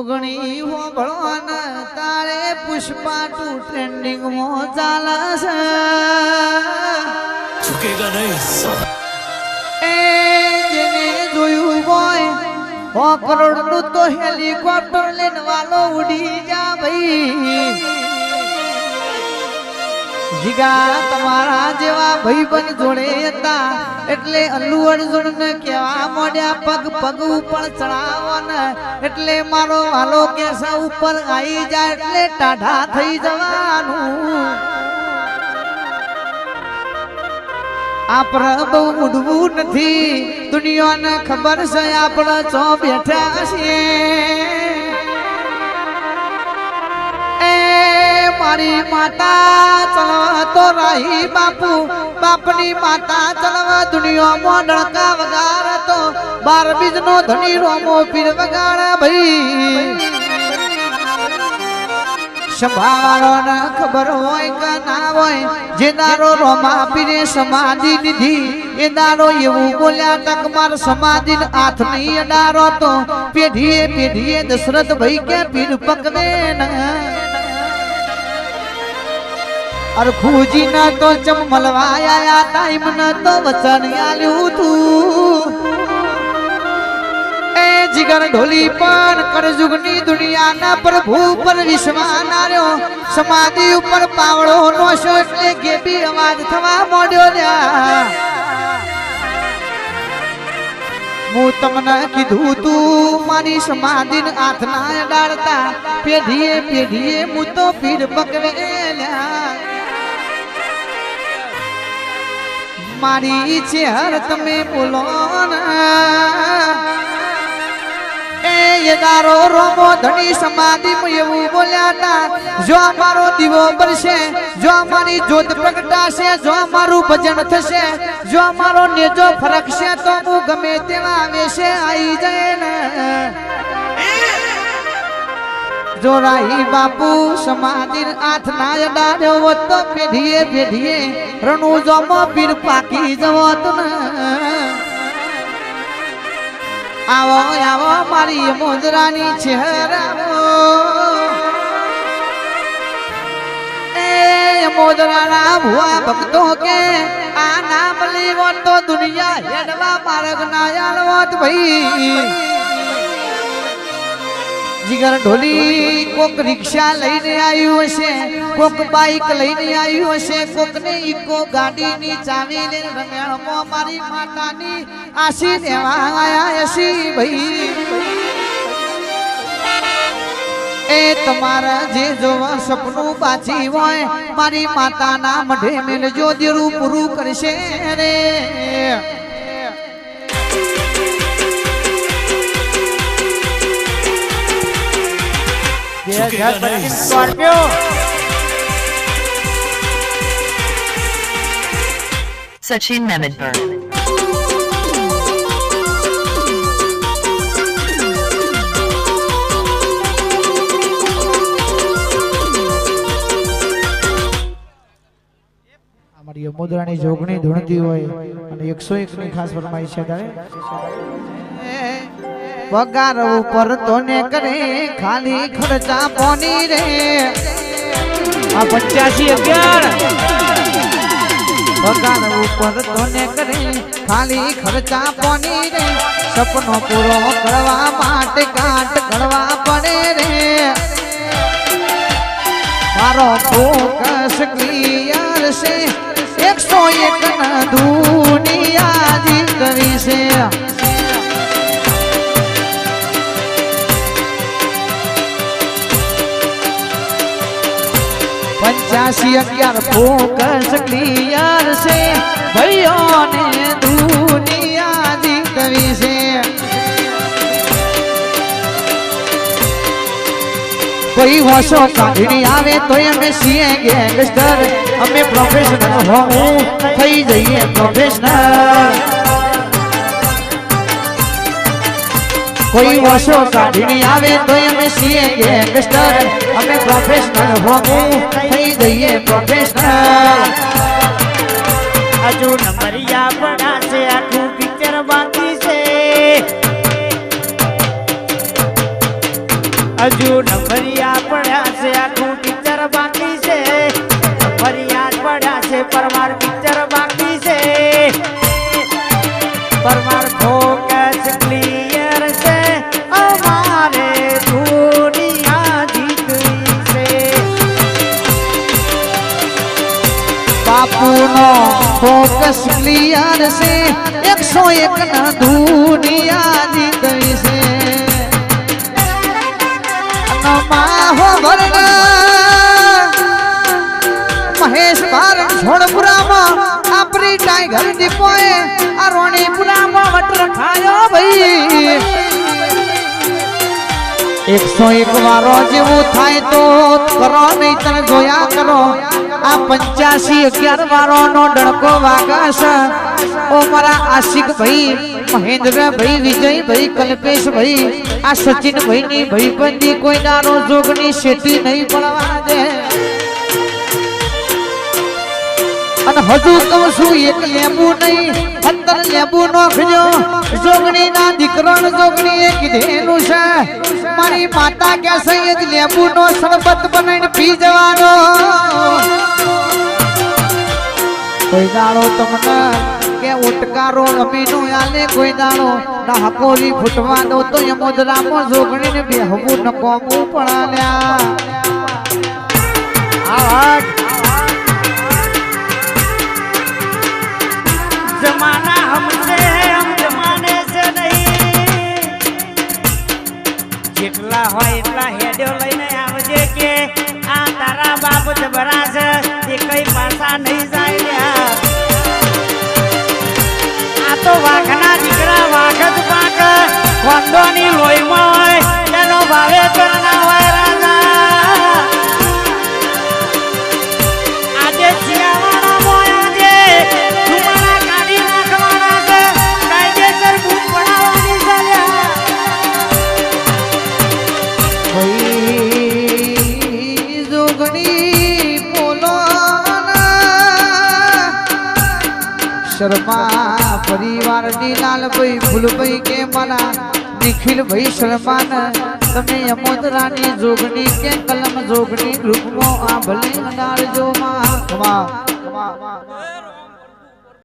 ઓગણી હોભળો ને તારે Pushpa two trending મો ચાલે ચૂકેગા નહીં એ જેને જોયું હોય હો કરોડનું તો હેલિકોપ્ટર લેન વાલો ઉડી જા ભાઈ. જીગા તમારા જેવા ભાઈબંધ જોડે હતા. એટલે અલ્લુ અર્જુન ને કેવા મોડ્યા, પગ પગ ઉપર ચડાવો ને એટલે મારો વાલો કેસા ઉપર આવી જાય એટલે ટાઢા થઈ જવાનું. આ બહુ ઉડવું નથી. દુનિયાને ખબર છે, આપણે ચો બેઠા છીએ. મારી માતા ચલવા તો રહી બાપુ. બાપની માતા ચલવા દુનિયામાં ડણકા વગાર તો બાર બીજનો ધણી રોમો પીર વગાડે ભાઈ. સંભાળો ને ખબર હોય કે ના હોય, જે રોમા પીરે સમાધિ દીધી એ દારો એવું બોલ્યા તક માર સમાધિ હાથ નહીં અડારો તો પેઢીએ પેઢીએ દશરથ ભાઈ કે પીર પકવે ને. અરખુજી ના તો ચમલવા મલવાયા ટાઈમ ના તો વચન આલ્યું તું. એ જીગર ઢોલી પણ દુનિયા દુનિયાના પ્રભુ પર વિશ્વાસ નાર્યો. સમાધિ ઉપર પાવડો નો શો એટલે ગેબી અવાજ થવા મોડ્યો લ્યા. હું તમને કીધું તું, મારી સમાધિ હાથ ના અડાડતા. પેઢીએ પેઢીએ હું તો પીર પકવે મારી છે હર તમે બોલો એ યદારો રોમો ધણી સમાધિ એવું બોલ્યા હતા, જો અમારો દીવો બનશે, જો અમારી જોત પ્રગટાશે, જો અમારું ભજન થશે, જો અમારો નેજો ફરકશે, તો હું ગમે તેવા વેશે આવી જાય ને જો રાહી બાપુ સમાધિ હાથ ના અડાડ્યો હોત તો પેઢીએ પેઢીએ રણુ જોમો પીર પાકી જવત આવો આવો મારી મોજરાની ચહેરાવો એ મોજરાના ભુવા ભક્તો કે આ નામ લેવો તો દુનિયા હેડવા માર્ગ ના આલવત ભાઈ. જીગર ઢોલી, કોક રિક્ષા લઈને આવ્યું હશે, કોક બાઈક લઈને આવ્યું હશે કોક ને ઈકો ગાડીની ચાવી રમ્યા રમેણમાં મારી માતાની આશી દેવા આયા હશી ભાઈ. એ તમારા જે જોવા સપનું બાજી હોય, મારી માતાના મઢે મેલજો દેરું પૂરું કરશે રે. Scorpio Sachin Memedpur. અમારી યમુદ્રાની જોગણી ધૂણતી હોય અને એકસો એક ની ખાસ ફરમાઈ છે ત્યારે પગાર ઉપર તો ને કરે ખાલી ખર્ચા પોની રે. આ પંચ્યાસી અગિયાર. પગાર ઉપર તો ને કરે ખાલી ખર્ચા પોની રે. સપનો પૂરો કરવા માટે કાટ કરવા પડે રે. મારો ફોકસ ક્લિયર છે. પંચ્યાસી અગિયાર ફોકસ ક્લિયર છે. ભાઈઓને દુનિયા જીતવી છે. કોઈ હોશો કાઢણી આવે તો અમે છીએ ગેંગસ્ટર. અમે પ્રોફેશનલ હોવું થઈ જઈએ પ્રોફેશનલ કોઈ વર્ષો કાઢીને આવે તો અમે છીએ ગેંગસ્ટર અમે પ્રોફેશનલ હોવું થઈ જઈએ પ્રોફેશનલ હજુ નંબરિયા પડાશે આખું પિક્ચર બાકી છે. હજુ નંબરિયા ક્લિયર છે. એકસો એક ના દુનિયા જીતવી છે વરના મહેશ બારણ છોડપુરામાં આપણી ટાઈગર દીપોએ આ રોણીપુરામાં વટ રખાયો ભાઈ. એકસો એક વારો જેવું થાય તો કરો નહીં તને જોયા કરો. આ પંચ્યાસી અગિયાર વારો નો ડણકો વાગાશ. ઓ મારા આશિક ભાઈ મહેન્દ્ર ભાઈ વિજય ભાઈ કલ્પેશ ભાઈ આ સચિન ભાઈ ની ભાઈબંધી કોઈ દારો જોગની શેતી નહીં પડવા દે. અને હજુ કહું છું એક લેબુ નહીં, પંદર લેબુ નોખજો જોગણી ના દીકરો જોગણી એ કીધેલું છે, મારી માતા કે સૈયદ લેબુ નો શરબત બનાવીને પી જવાનો. કોઈ દાડો તમને કે ઉટકારો અમીનો આલે, કોઈ દાડો ના હકોરી ફૂટવા દો, તો એ જોગણી જોગણીને બેહવું ન કોમું આ આવાજ જમાના હમસે હમ જમાને સે નહીં. જેટલા હોય એટલા હેડ્યો લઈને આવજે કે, આ તારા બાપ જબરા છે, એ કઈ પાછા નહીં જાય આ. તો વાઘના દીકરા વાઘ જ પાક કોંદોની લોહીમાં હોય એનો ભાવે કરના શર્મા પરિવારની લાલભાઈ ભૂલભાઈ કે મારા? નિખિલભાઈ શર્માન તમે યમોદરાની જોગણી કે કલમ જોગણી? ગ્રુપમાં આ ભલે અનારજો માં